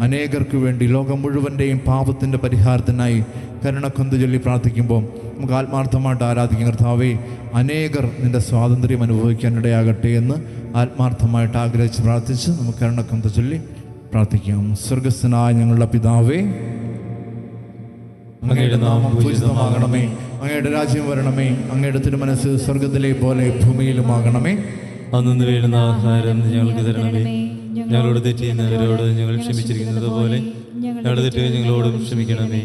അനേകർക്ക് വേണ്ടി ലോകം മുഴുവന്റെയും പാപത്തിന്റെ പരിഹാരത്തിനായി കരുണക്കൊന്ത് ചൊല്ലി പ്രാർത്ഥിക്കുമ്പോൾ നമുക്ക് ആത്മാർത്ഥമായിട്ട് ആരാധിക്കും. കർത്താവേ അനേകർ നിന്റെ സ്വാതന്ത്ര്യം അനുഭവിക്കാനിടയാകട്ടെ എന്ന് ആത്മാർത്ഥമായിട്ട് ആഗ്രഹിച്ച് പ്രാർത്ഥിച്ച് നമുക്ക് കരുണക്കൊന്ത് ചൊല്ലി പ്രാർത്ഥിക്കാം. സ്വർഗസ്ഥനായ ഞങ്ങളുടെ പിതാവേ അങ്ങയുടെ നാമം പൂജിതമാകണമേ. അങ്ങയുടെ രാജ്യം വരണമേ. അങ്ങയുടെ തിരുമനസ് സ്വർഗത്തിലെ പോലെ ഭൂമിയിലുമാകണമേ. അന്ന് വേണ്ടുന്ന ആഹാരം ഞങ്ങൾക്ക് തരണമേ. ഞങ്ങളോട് തെറ്റിയുന്നവരോട് ഞങ്ങൾ ക്ഷമിച്ചിരിക്കുന്നത് പോലെ ഞങ്ങളുടെ തെറ്റുകൾ ഞങ്ങളോടും ക്ഷമിക്കണമേ.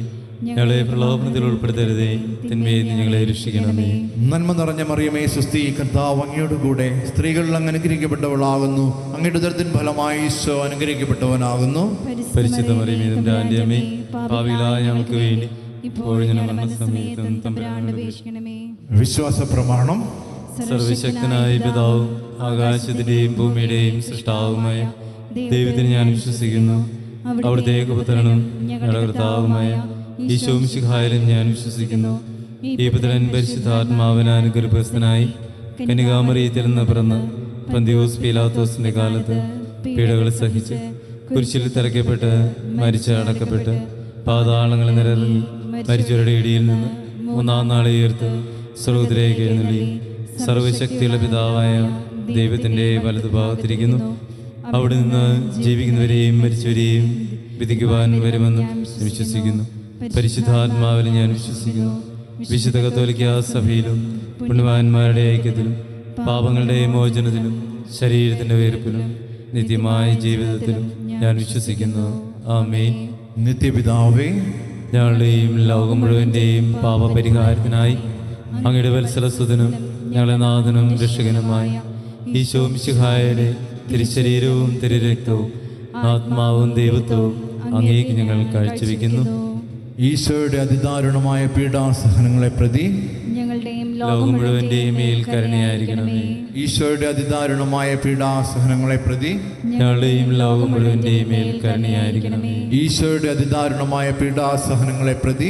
ഞങ്ങളെ പ്രലോഭനത്തിൽ ഉൾപ്പെടുത്തരുതേ. തിന്മയിൽ നിന്ന് ഞങ്ങളെ രക്ഷിക്കണമേ. നന്മ നിറഞ്ഞ മറിയമേ സുസ്തി കർത്താവ് അങ്ങയോട് കൂടെ സ്ത്രീകളിൽ അങ്ങ് അനുഗ്രഹിക്കപ്പെട്ടവളാകുന്നു അങ്ങയുടെ ഉദരത്തിൻ ഫലമായി ഈശോ അനുഗ്രഹിക്കപ്പെട്ടവനാകുന്നു. പരിശുദ്ധ മറിയമേ എന്റെ അമ്മേ. ഭാവിയിലായ ഞങ്ങൾക്ക് വേണ്ടി ഇപ്പോഴും വിശ്വാസ പ്രമാണം സർവശക്തനായ പിതാവും ആകാശത്തിന്റെയും ഭൂമിയുടെയും സൃഷ്ടാവുമായ ദൈവത്തിന് ഞാൻ വിശ്വസിക്കുന്നു. അവിടുത്തെ ഏകപുത്രനും കർത്താവുമായ ഈശോം ശിഖായാലും ഞാൻ വിശ്വസിക്കുന്നു. ഈ പുത്രൻ പരിശുദ്ധാത്മാവിനാൻ ഗർഭസ്ഥനായി കനികാമറിയത്തിൽ നിന്ന് പിറന്ന് പന്തിയോസ് പീലാത്തോസിന്റെ കാലത്ത് പീഡകൾ സഹിച്ച് കുരിശിൽ തിരക്കപ്പെട്ട് മരിച്ച് അടക്കപ്പെട്ട് പാതാളങ്ങൾ നിരങ്ങി മരിച്ചവരുടെ ഇടിയിൽ നിന്ന് മൂന്നാം നാളെ ഉയർത്ത് സ്രോതത്തിലേക്ക് എഴുന്നള്ളി. സർവശക്തിയുള്ള പിതാവായ ദൈവത്തിന്റെ വലതുഭാഗത്തിരിക്കുന്നു അവിടെ നിന്ന് ജീവിക്കുന്നവരെയും മരിച്ചവരെയും വിധിക്കുവാൻ വരുമെന്നും വിശ്വസിക്കുന്നു. പരിശുദ്ധാത്മാവിൽ ഞാൻ വിശ്വസിക്കുന്നു. വിശുദ്ധ കത്തോലിക്ക സഭയിലും പുണ്യവാന്മാരുടെ ഐക്യത്തിലും പാപങ്ങളുടെ മോചനത്തിലും ശരീരത്തിന്റെ വേർപ്പിലും നിത്യമായ ജീവിതത്തിലും ഞാൻ വിശ്വസിക്കുന്നു. ആമേൻ. നിത്യപിതാവേ ഞങ്ങളുടെയും ലോകം മുഴുവന്റെയും പാപപരിഹാരത്തിനായി അങ്ങയുടെ വത്സലസുതനും ഞങ്ങളെ നാഥനും രക്ഷകനുമായ ഈശോ മിശിഹായുടെ തിരുശരീരവും തിരുരക്തവും ആത്മാവും ദൈവത്വവും അങ്ങേക്ക് ഞങ്ങൾ കാഴ്ചവെക്കുന്നു. ഈശോയുടെ അതിദാരുണമായ പീഡാസഹനങ്ങളെ പ്രതി ഞങ്ങളുടെയും ലോകം മുഴുവന്റെയും മേൽ കരുണയായിരിക്കണമേ. ഈശോയുടെ അതിദാരുണമായ പീഡാസഹനങ്ങളെ പ്രതി ഞങ്ങളുടെയും ലോകം മുഴുവന്റെയും മേൽ കരുണയായിരിക്കണമേ. ഈശോയുടെ അതിദാരുണമായ പീഡാസഹനങ്ങളെ പ്രതി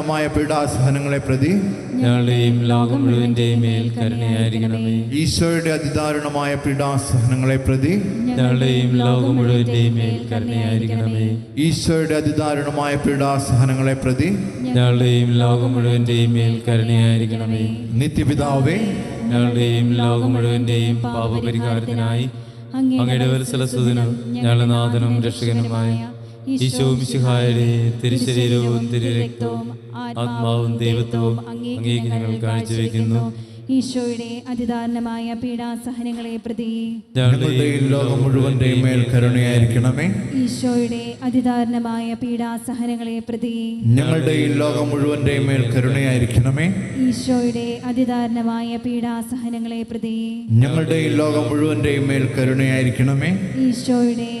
അതിദാരുണമായ പീഡാസഹനങ്ങളെ പ്രതി ഞങ്ങളുടെയും ലോകം മുഴുവന്റെയും മേൽ കരുണയായിരിക്കണമേ. ഈശോയുടെ അതിദാരുണമായ പീഡാസഹനങ്ങളെ പ്രതി ഞങ്ങളുടെയും ലോകം മുഴുവന്റെയും മേൽ കരുണയായിരിക്കണമേ. ഈശോയുടെ അതിദാരുണമായ പീഡാസഹനങ്ങളെ പ്രതി ഞങ്ങളുടെയും ലോകം മുഴുവന്റെയും മേൽ കരുണയായിരിക്കണമേ. നിത്യപിതാവേ ഞങ്ങളുടെയും ലോകം മുഴുവന്റെയും പാപപരിഹാരത്തിനായി അങ്ങയുടെ വത്സലസുതനും ഞങ്ങളുടെ നാഥനും രക്ഷകനുമായ ഈശോ മിശിഹായുടെ തിരുശരീരവും തിരുരക്തവും ആത്മാവും ദൈവത്വവും അങ്ങേക്ക് ഞങ്ങൾ കാഴ്ചവെക്കുന്നു. ഈശോയുടെ അതിദാരണമായ പീഡാസഹനങ്ങളെ പ്രതി ലോകം മുഴുവന്റെയും മേൽ കരുണയായിരിക്കണമേ. ഈശോയുടെ അതിദാരണമായ പീഡാസഹനങ്ങളെ പ്രതി ഞങ്ങളുടെയും ലോകം മുഴുവന്റെയും മേൽ കരുണയായിരിക്കണമേ. ഈശോയുടെ അതിദാരണമായ പീഡാസഹനങ്ങളെ പ്രതി ഞങ്ങളുടെയും ലോകം മുഴുവന്റെയും മേൽ കരുണയായിരിക്കണമേ. ഈശോയുടെ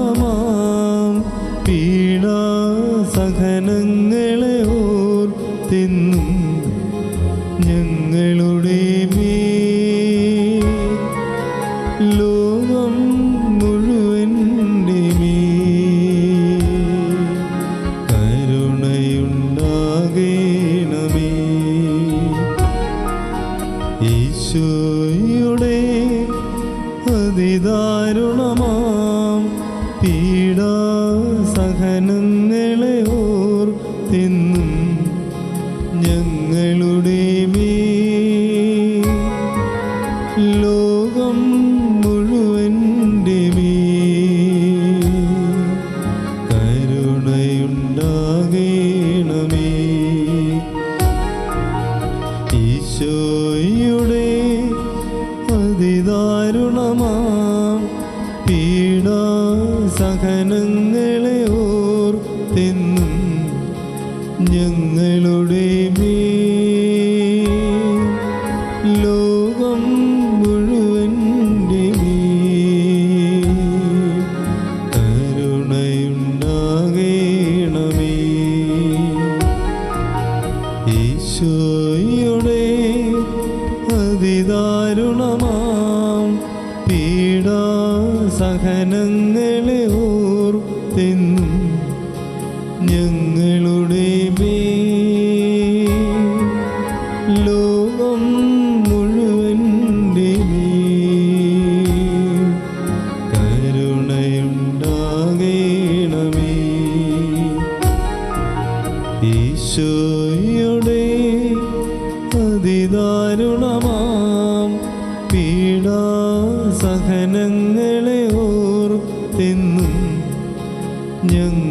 സമമാം പീഡാസഹനങ്ങളെ ഓർത്തെന്നും ഞങ്ങളുടെ ലോകം കരുണയുണ്ടാകേണമേ. ഈശോയുടെ അതിദാരുണമാ പീഡാസഹനങ്ങളെ ഓർത്തെന്നും ഞങ്ങളുടെ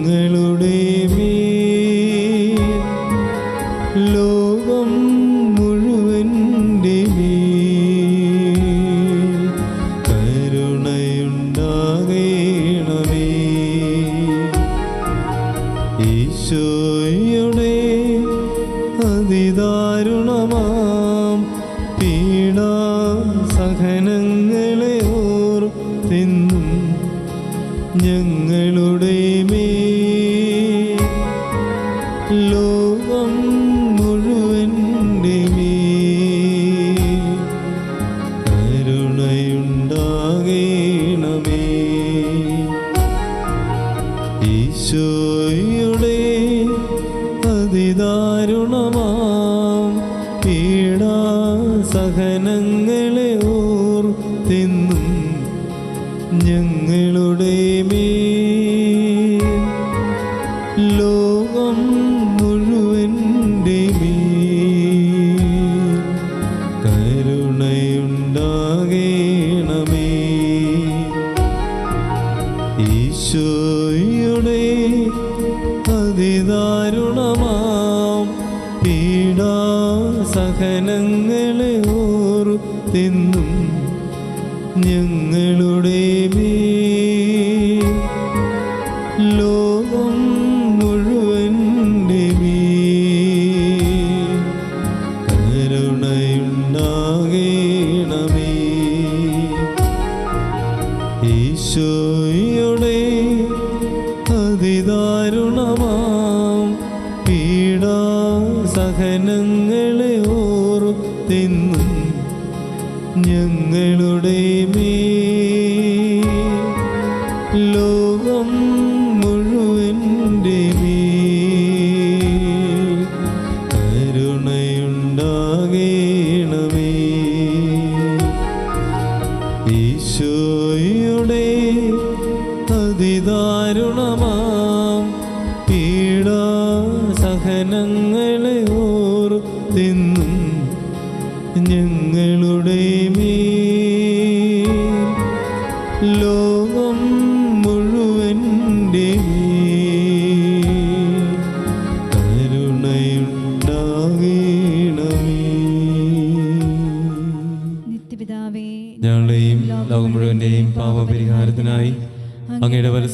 ഈശോയുടെ അതിദാരുണമാം പീഡാസഹനങ്ങളെ തിന്നും ഞങ്ങളുടെ മേ ലോകം മുഴുവന്റെ കരുണയുണ്ടാകേണമേ. ഈശോയുടെ ഓർത്തെന്നും ലോകം മുഴുവന്റെ ദേവി കരുണയുണ്ടാകേണമേ. ഈശോയുടെ അതിദാരുണമാം പീഡാസഹനങ്ങളെ ഓർത്തെന്നും ഞങ്ങളുടെ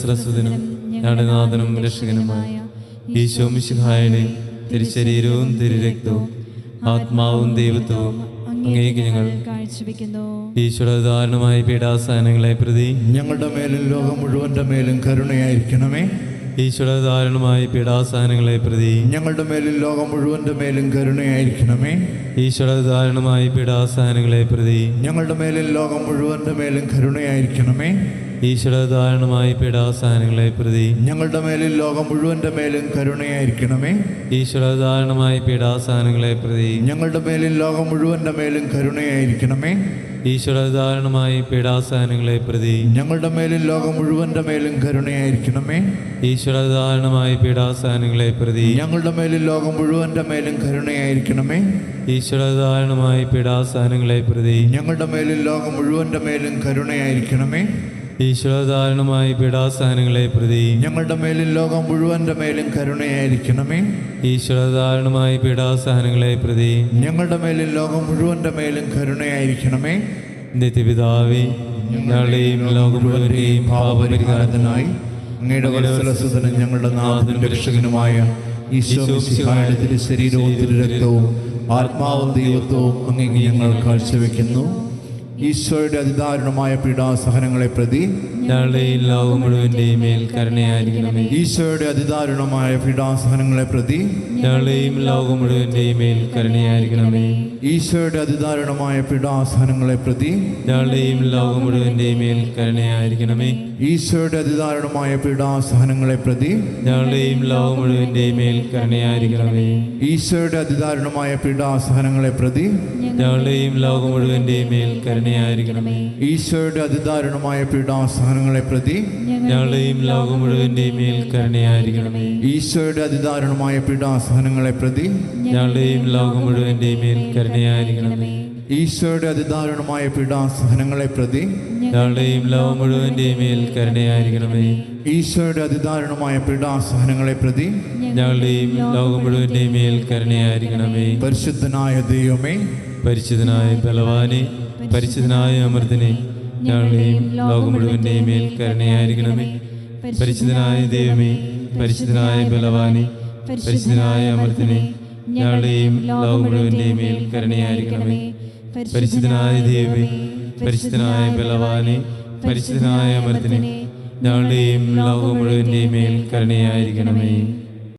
വത്സരസ്വതനും ഞങ്ങളുടെ നാഥനും രക്ഷകനുമായ ഈശോ മിശിഹായുടെ തിരുശരീരവും തിരുരക്തവും ആത്മാവും ദൈവത്വവും അങ്ങേക്ക് ഞങ്ങൾ ഈശോയുടെ ഉദാഹരണമായി പീഡാസനങ്ങളെ പ്രതി ഞങ്ങളുടെ മേലും ലോകം മുഴുവന്റെ മേലും കരുണയായിരിക്കണമേ. ഈശ്വര ദാരുണമായ പീഡാസഹനങ്ങളെ പ്രതി ഞങ്ങളുടെ മേലും ലോകം മുഴുവന്റെ മേലും കരുണയായിരിക്കണമേ. ഈശ്വര ദാരുണമായ പീഡാസഹനങ്ങളെ പ്രതി ഞങ്ങളുടെ മേലും ലോകം മുഴുവന്റെ മേലും കരുണയായിരിക്കണമേ. ഈശ്വര ദാരുണമായ പീഡാസഹനങ്ങളെ പ്രതി ഞങ്ങളുടെ മേലും ലോകം മുഴുവന്റെ മേലും കരുണയായിരിക്കണമേ. ഈശ്വര ദാരുണമായ പീഡാസഹനങ്ങളെ പ്രതി ഞങ്ങളുടെ മേലും ലോകം മുഴുവന്റെ മേലും കരുണയായിരിക്കണമേ. ഈശ്വരധാരണമായി ദാരുണമായ പീഡാസഹനങ്ങളെ പ്രതി ഞങ്ങളുടെ മേലും ലോകം മുഴുവന്റെ മേലും കരുണയായിരിക്കണമേ. ഈശ്വരധാരണമായി ദാരുണമായ പീഡാസഹനങ്ങളെ പ്രതി ഞങ്ങളുടെ മേലും ലോകം മുഴുവന്റെ മേലും കരുണയായിരിക്കണമേ. ഈശ്വരധാരണമായി ദാരുണമായ പീഡാസഹനങ്ങളെ പ്രതി ഞങ്ങളുടെ മേലും ലോകം മുഴുവന്റെ മേലും കരുണയായിരിക്കണമേ. ഈശ്വര ദാരുണമായ പീഡാസഹനങ്ങളെ പ്രതി ഞങ്ങളുടെ മേലും ലോകം മുഴുവന്റെ മേലും കരുണയായിരിക്കണമേ. ഈശ്വരധാരണമായി പീഡാസഹനങ്ങളെ പ്രതി ഞങ്ങളുടെ മേലും ലോകം മുഴുവന്റെ മേലും കരുണയായിരിക്കണമേ. നിത്യപിതാവേ ഞങ്ങളുടെയും ലോകം മുഴുവന്റെയും പാപപരിഹാരത്തിനായി അങ്ങയുടെ വത്സലസുതനും ഞങ്ങളുടെ നാഥനും രക്ഷകനുമായ ഈശോ മിശിഹായുടെ തിരു ശരീരവും തിരു രക്തവും ആത്മാവും ദൈവത്വവും അങ്ങേക്ക് ഞങ്ങൾ കാഴ്ചവെക്കുന്നു. ഈശോയുടെ അതിദാരുണമായ പീഡാസഹനങ്ങളെ പ്രതി മുഴുവന്റെയും കരുണയായിരിക്കണമേ. ഈശോയുടെ അതിദാരുണമായ പീഡാസഹനങ്ങളെ പ്രതി ഞങ്ങളുടെയും ലോകം മുഴുവന്റെയും കരുണയായിരിക്കണമേ. ഈശോയുടെ അതിദാരുണമായ പീഡാസഹനങ്ങളെ പ്രതി ഞങ്ങളുടെയും ലോകം മുഴുവന്റെയും കരുണയായിരിക്കണമേ. ഈശോയുടെ അതിദാരുണമായ പീഡാസഹനങ്ങളെ പ്രതി ഞങ്ങളുടെയും ലോകം മുഴുവന്റെയും കരുണയായിരിക്കണമേ. ഈശോയുടെ അതിദാരുണമായ പീഡാസഹനങ്ങളെ പ്രതി ഞങ്ങളുടെയും ലോകം മുഴുവന്റെയും കരുണയായിരിക്കണമേ ഈശോയുടെ അതിദാരുണമായ പീഡാസഹനങ്ങളെ പ്രതി ഞങ്ങളെയും ലോകം മുഴുവന്റെയും മേൽ കരുണയായിരിക്കണമേ. ഈശോയുടെ അതിദാരുണമായ പീഡാസഹനങ്ങളെ പ്രതി ഞങ്ങളുടെയും ലോകം മുഴുവന്റെയും മേൽ കരുണയായിരിക്കണമേ. ഈശോയുടെ അതിദാരുണമായ പീഡാസഹനങ്ങളെ പ്രതി ഞങ്ങളുടെയും ലോകം മുഴുവന്റെയും മേൽ കരുണയായിരിക്കണമേ. ഈശോയുടെ അതിദാരുണമായ പീഡാസഹനങ്ങളെ പ്രതി ഞങ്ങളുടെയും ലോകം മുഴുവന്റെയും മേൽ കരുണയായിരിക്കണമേ. പരിശുദ്ധനായ ദൈവമേ. പരിശുദ്ധനായ ബലവാനെ. പരിശുദ്ധനായ അമൃതനെ ഞങ്ങളുടെയും ലോകം മുഴുവന്റെയും മേൽ കരുണയായിരിക്കണമേ. പരിശുദ്ധനായ ദൈവമേ പരിശുദ്ധനായ ബലവാനെ പരിശുദ്ധനായ അമൃതനെ ഞങ്ങളുടെയും ലോകം മുഴുവന്റെയും മേൽ കരുണയായിരിക്കണമേ. പരിശുദ്ധനായ ദൈവമേ പരിശുദ്ധനായ ബലവാനെ പരിശുദ്ധനായ അമൃതനെ ഞങ്ങളുടെയും ലോകം മുഴുവന്റെയും മേൽ കരുണയായിരിക്കണമേ.